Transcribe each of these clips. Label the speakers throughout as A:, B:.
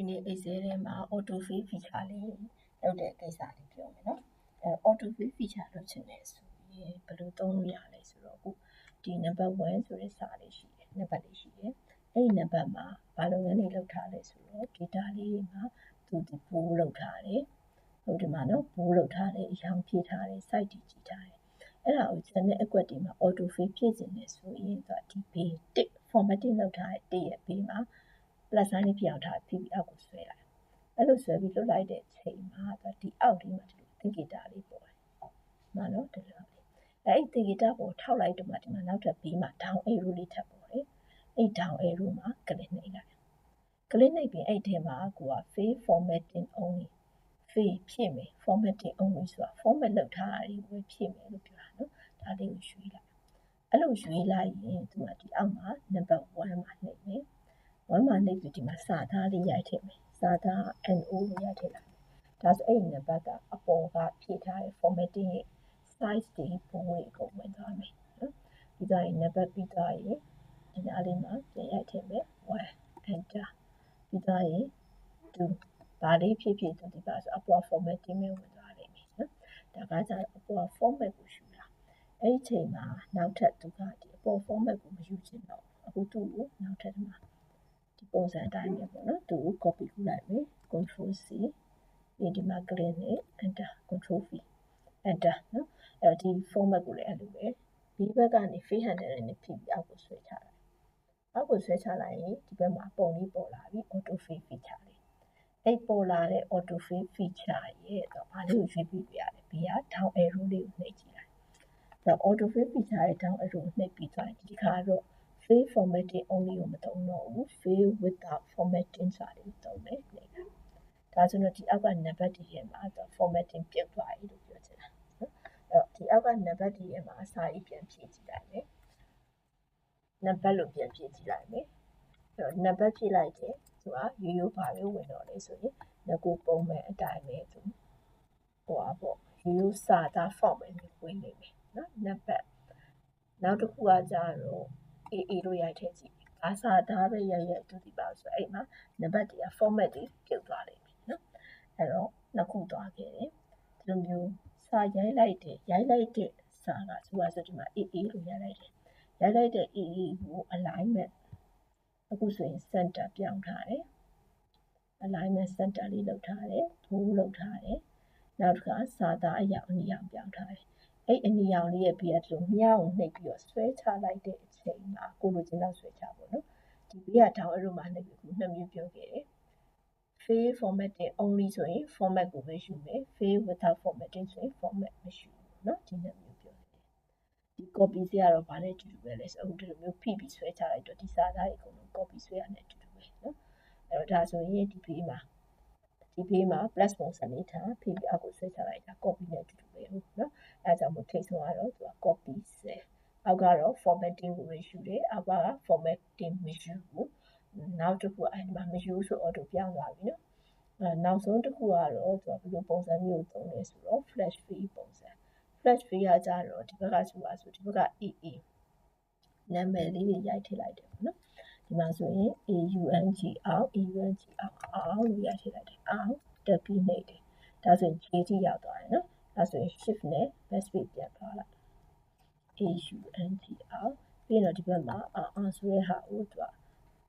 A: ဒီနေ့ Excel ထဲမှာ auto fill feature လေးလုပ်တဲ့ကိစ္စလေးပြောမယ်နော်အဲ auto fill feature လုပ်ချင်တယ်ဆိုရင်ဘယ်လိုသုံးလို့ရလဲဆိုတော့အခုဒီ number 1ဆိုတဲ့စာလေးရှိတယ်နံပါတ်လေးရှိတယ်အဲ့ဒီနံပါတ်မှာဘာလုပ်ငန်းတွေလုပ်ထားလဲဆိုတော့ data လေးတွေမှာသူဒီ bool လုပ်ထားတယ်ဟုတ်တယ်မှာနော် bool လုပ်ထားတယ်အရောင်ဖြည့်ထားတယ် site တွေကြည့်ထားတယ်အဲ့ဒါကိုကျွန်တဲ့အကွက်တွေမှာ auto fill ဖြည့်ခြင်းနဲ့ဆိုရင်သူကဒီ page တစ် formatting လုပ်ထားတဲ့တစ်ရဲ့ page မှာ plus sign လေးပြောင်းထားပြီးပြီးအောက်ကိုဆွဲလိုက်အဲ့လိုဆွဲပြီးလွတ်လိုက်တဲ့အချိန်မှာဒီအောက်လေးမှာဒီလို indicator လေးပေါ်တယ်။မှန်တော့ဒီလိုလေးအဲ့ဒီ indicator ပေါ်ထောက်လိုက်တော့မှဒီမှာနောက်ထပ်ပြီးမှ down arrow လေးထပ်ပေါ်တယ်။အဲ့ down arrow မှာ click နှိပ်လိုက်။ click နှိပ်ပြီးအဲ့ထဲမှာကိုက fill formatting only fill ဖြစ်မယ် formatting only ဆိုတာ format လုပ်ထားတာတွေပဲဖြစ်မယ်လို့ပြောတာနော်။ဒါလေးကိုရွေးလိုက်။အဲ့လိုရွေးလိုက်ရင်သူကဒီအောက်မှာ number 1မှာနှိပ်မယ်။ 1မှာနှိပ်ပြီးဒီမှာစာသားလေးရိုက်ထည့်မယ်။စာသား NO လို့ရိုက်ထည့်လိုက်။ဒါဆိုအဲ့ဒီနံပါတ်ကအပေါ်ကဖြည့်ထားတဲ့ formatting ရဲ့ size တွေပုံတွေအကုန်ဝင်သွားမယ်နော်။ပြီးတော့နံပါတ်ပြီးတော့ရင်ဒီနားလေးမှာပြန်ရိုက်ထည့်မယ်1 enter ပြီးတော့ရင်2ဒါလေးဖြစ်ဖြစ်သူဒီပါဆိုအပေါ် formatting में ဝင်သွားလိမ့်မယ်နော်။ဒါကကြတော့အပေါ် format ကိုယူတာ။အဲ့ဒီချိန်မှာနောက်ထပ်သူကဒီအပေါ် format ကိုမယူချင်တော့အခုသူ့ကိုနောက်ထပ်ဒီမှာဒီ ပုံစံအတိုင်းပဲပေါ့နော်သူ့ကို copy လုပ်လိုက်မယ် control c ဒီမှာ click နဲ့ enter control v enter နော်အဲ့တော့ဒီ format ကိုလည်းအဲ့လိုပဲဒီဘက်ကနေ free handle နဲ့ဖိပြီးအောက်ကိုဆွဲချလိုက်အောက်ကိုဆွဲချလိုက်ရင်ဒီဘက်မှာပုံလေးပေါ်လာပြီ auto fill feature လေးအဲ့ပေါ်လာတဲ့ auto fill feature ရဲ့တော့အားလေးကိုရွေးပြီးပြရတယ်ဘေးက down arrow လေးကိုနှိပ်ကြည့်လိုက်အဲ့ auto fill feature ရဲ့ down arrow ကိုနှိပ်ပြီးသွားရင်ဒီခါတော့ fill formatting only ကိုမသုံးတော့ဘူး fill without formatting ဆိုတာလေးသုံးမယ်နေလားဒါဆိုတော့ဒီအောက်ကနံပါတ်တွေရဲ့မှာတော့ formatting ပြုတ်သွားပြီလို့ပြောချင်တာနော်အဲ့တော့ဒီအောက်ကနံပါတ်တွေရဲ့မှာအစာကြီးပြန်ဖြည့်ကြည့်လိုက်မယ်နံပါတ်လို့ပြန်ဖြည့်ကြည့်လိုက်မယ်အဲ့တော့နံပါတ်ဖြည့်လိုက်တယ်သူကရိုးရိုးပါပဲဝင်တော့လေဆိုရင်ငကူပုံမဲ့အတိုင်းပဲသူဟိုပါပေါ့ရိုးရိုးစာသား form ပဲဝင်နေမယ်နော်နံပါတ်နောက်တစ်ခုကကြတော့ AA လို့ရိုက်ထည့်ကြည့်ဘာသာသားပဲရိုက်ရိုက်သူဒီပါဆိုအဲ့မှာနံပါတ်တွေက format တွေပြုတ်သွားလိမ့်မယ်နော်အဲ့တော့နှစ်ခုသွားခဲ့တယ်ဒီလိုမျိုးစာရိုက်လိုက်တယ်ရိုက်လိုက်တဲ့စာကဆိုပါဆိုဒီမှာ AA လို့ရိုက်လိုက်တယ်ရိုက်လိုက်တဲ့ AA ကို alignment အခုဆိုရင် center ပြောင်းထားတယ် alignment center လေးလုပ်ထားတယ်ထိုးလုပ်ထားတယ်နောက်တစ်ခါစာသားအရာအနီရောင်ပြောင်းထားတယ်အဲ့အနီရောင်လေးရဲ့ဘေးကဒီလိုမြောက်နှိပ်ပြီးတော့ဆွဲချလိုက်တဲ့အ ချိန်မှာကိုလိုချင်တော့ဆွဲချပေါ့နော်ဒီဘေးကတောင်အဲ့လိုမှနှိပ်ပြီးခုနှစ်မျိုးပြောခဲ့တယ် fail formatting only ဆိုရင် format ကိုပဲယူမယ် fail without formatting ဆိုရင် format မရှိဘူးเนาะဒီနှစ်မျိုးပြောတယ်ဒီ copy စရာတော့ဗာနဲ့တူတူပဲလေဆိုအခုဒီလိုမျိုးဖိပြီးဆွဲချလိုက်တော့ဒီစာသားတွေအကုန်လုံး copy ဆွဲရတဲ့တူတူပဲเนาะအဲ့တော့ဒါဆိုရင်ဒီဘေးမှာဒီဘေးမှာ plus ပုံစံလေးထားဖိပြီးအောက်ကိုဆွဲချလိုက်တာ copy နဲ့တူတူပဲဟုတ်เนาะအဲကြောင့်မို့ထိတ်ဆုံးကတော့သူက copy ဆဲ အောက်ကတော့ formatting ကိုပဲယူတယ်အောက်က formatting မယူဘူးနောက်တစ်ခုအဲ့ဒီမှာမယူဆို auto ပြောင်းသွားပြီနော်အဲနောက်ဆုံးတစ်ခုကတော့သူကဘယ်လိုပုံစံမျိုးသုံးလဲဆိုတော့ flash free ပုံစံ flash free ကကြတော့ဒီဘက်ကဆိုတာဆိုဒီဘက်က ee နာမည်လေးတွေရိုက်ထည့်လိုက်တယ်ပေါ့နော်ဒီမှာဆိုရင် AUNG အောင် AUNG အောင်အောင်လို့ရိုက်ထည့်လိုက်တယ်အောင်တက်ပြီးနေတယ်ဒါဆိုရင် JT ရောက်သွားတယ်နော်ဒါဆိုရင် shift နဲ့ ဘက်မှာအာဆိုတဲ့ဟာကိုသူက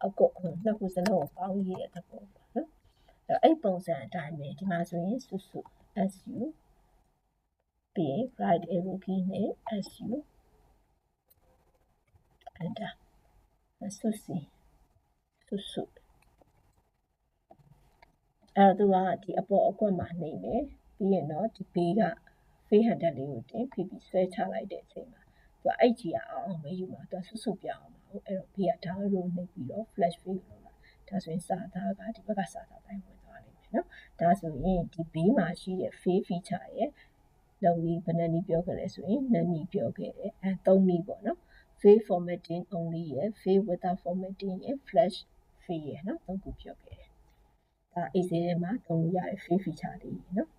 A: အကုတ်နှစ်ခုစလုံးကိုပေါင်းရေးတဲ့သဘောပေါ့နော်အဲ့ပုံစံအတိုင်းပဲဒီမှာဆိုရင်စုစု SU ပြီး right arrow key နဲ့ SU enter စုစီစုစုအဲ့တော့သူကဒီအပေါ်အကွက်မှာနေမယ်ပြီးရင်တော့ဒီဘေးက face handle လေးကိုတင်ဖိပြီးဆွဲချလိုက်တဲ့အချိန်မှာသူကအဲ့ကြီးအောင်အောင်ပဲယူမှာ သူကဆွဆွပြအောင်ပါဟုတ်အဲ့တော့ဘေးက down row နှိပ်ပြီးတော့ flash face လုပ်လာဒါဆိုရင်စာသားကဒီဘက်ကစာသားတိုင်းဝင်သွားလိမ့်မယ်နော်ဒါဆိုရင်ဒီဘေးမှာရှိတဲ့ face feature ရဲ့လုံကြီးဘယ်နှနည်းပြောခဲ့လဲဆိုရင်နှစ်နည်းပြောခဲ့တယ်အဲသုံးနည်းပေါ့နော် face formatting only ရယ် face without formatting ရယ် flash face ရယ်နော်သုံးခုပြောခဲ့တယ်ဒါ AC ထဲမှာသုံးလို့ရတဲ့ face feature လေးနော်